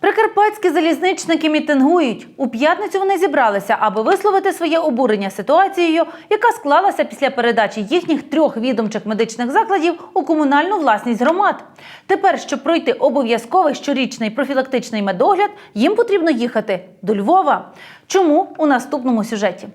Прикарпатські залізничники мітингують. У п'ятницю вони зібралися, аби висловити своє обурення ситуацією, яка склалася після передачі їхніх трьох відомчих медичних закладів у комунальну власність громад. Тепер, щоб пройти обов'язковий щорічний профілактичний медогляд, їм потрібно їхати до Львова. Чому у наступному сюжеті?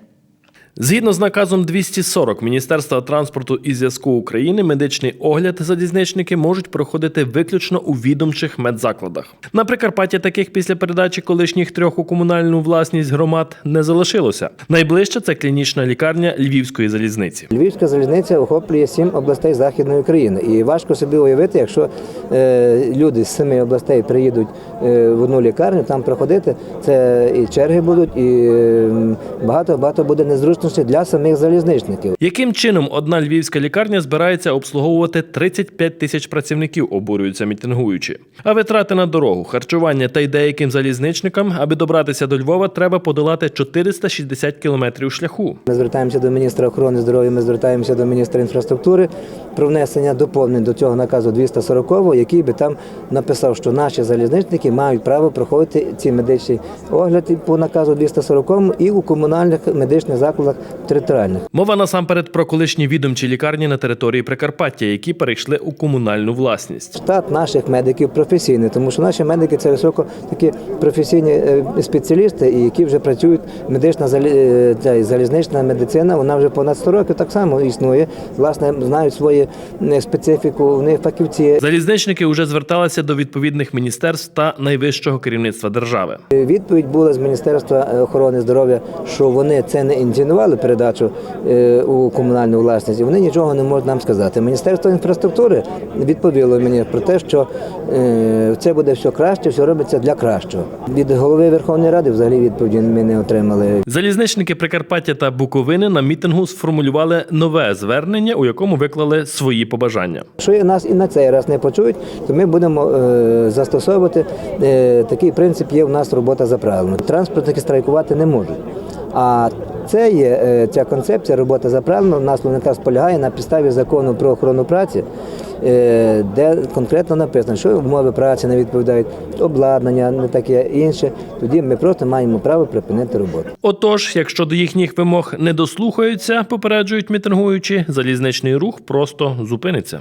Згідно з наказом 240 Міністерства транспорту і зв'язку України, медичний огляд залізничники можуть проходити виключно у відомчих медзакладах. На Прикарпатті таких після передачі колишніх трьох у комунальну власність громад не залишилося. Найближче це клінічна лікарня Львівської залізниці. Львівська залізниця охоплює сім областей Західної України. І важко собі уявити, якщо е, люди з семи областей приїдуть е, в одну лікарню, там проходити, це і черги будуть, і багато багато буде незручностей для самих залізничників. Яким чином одна львівська лікарня збирається обслуговувати 35 тисяч працівників, обурюються мітингуючі. А витрати на дорогу, харчування та й деяким залізничникам, аби добратися до Львова, треба подолати 460 кілометрів шляху. Ми звертаємося до міністра охорони здоров'я, ми звертаємося до міністра інфраструктури про внесення доповнень до цього наказу 240, який би там написав, що наші залізничники мають право проходити ці медичні огляди по наказу 240 і у комунальних медичних закладах територіальних. Мова насамперед про колишні відомчі лікарні на території Прикарпаття, які перейшли у комунальну власність. Штат наших медиків професійний, тому що наші медики це високо такі професійні е, спеціалісти, і які вже працюють. Медична е, залізнична медицина, вона вже понад 100 років так само існує. Власне, знають свою е, специфіку. В них фахівці. Залізничники вже зверталися до відповідних міністерств та найвищого керівництва держави. Відповідь була з Міністерства охорони здоров'я, що вони це не ініціювали передачу е, у комунальну власність. і Вони нічого не можуть нам сказати. Міністерство інфраструктури відповіло мені про те, що е, це буде все краще, все робиться для кращого. Від голови Верховної Ради взагалі відповіді ми не отримали. Залізничники Прикарпаття та Буковини на мітингу сформулювали нове звернення, у якому виклали свої побажання. Якщо нас і на цей раз не почують, то ми будемо е, застосовувати такий принцип. Є у нас робота за правилами. Транспортники страйкувати не можуть. А це є е, ця концепція робота за правилами. У нас наказ полягає на підставі закону про охорону праці, е, де конкретно написано, що умови праці не відповідають, обладнання не таке інше. Тоді ми просто маємо право припинити роботу. Отож, якщо до їхніх вимог не дослухаються, попереджують мітингуючі, залізничний рух просто зупиниться.